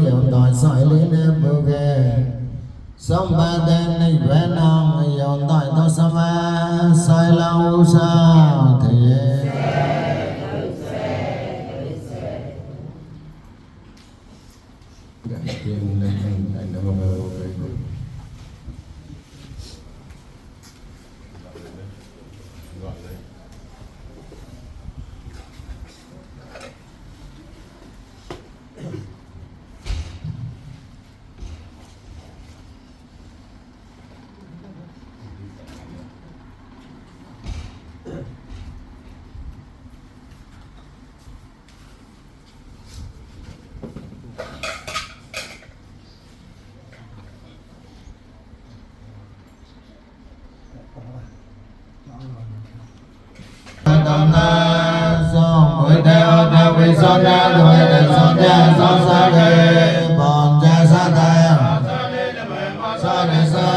nhiều tội sỏi lý nê bù kê sông ba tên này vẽ non nhiều tội tô sa va soi lâu sao thì วิสดาโดยเดสดาสอสาเดปอนจาสาเดสาเดสา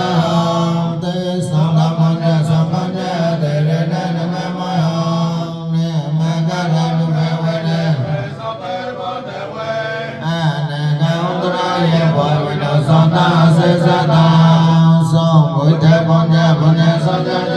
เตสาลามันเดสามันเดเดเรเดนเมมอยองเนมกาลานุเมวเดอาเนกาอุตระเยวะวิโนสตาเสสตาสมุเตปอนเดปอนเดสเด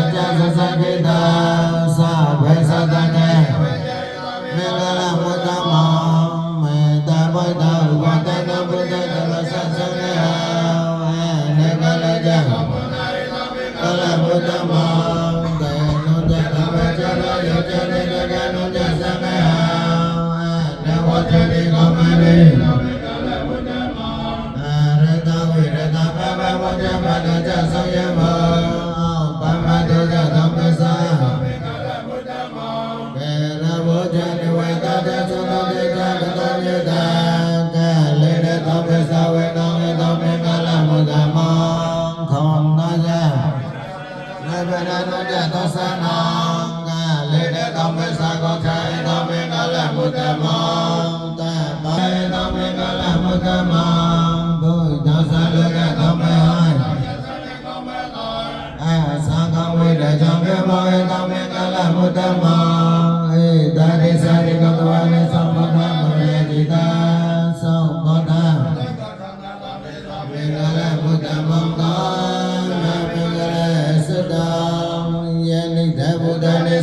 ระนุจโตสนังกาเลเดตมิสากอชัยตมิกาลมุตตะมังตะปะตมิกาลมุตตะมังบุญจัสสะกะตมิตายเอาสังฆวิเดจังเกมะตมิกาลมุตตะมัง ning de ni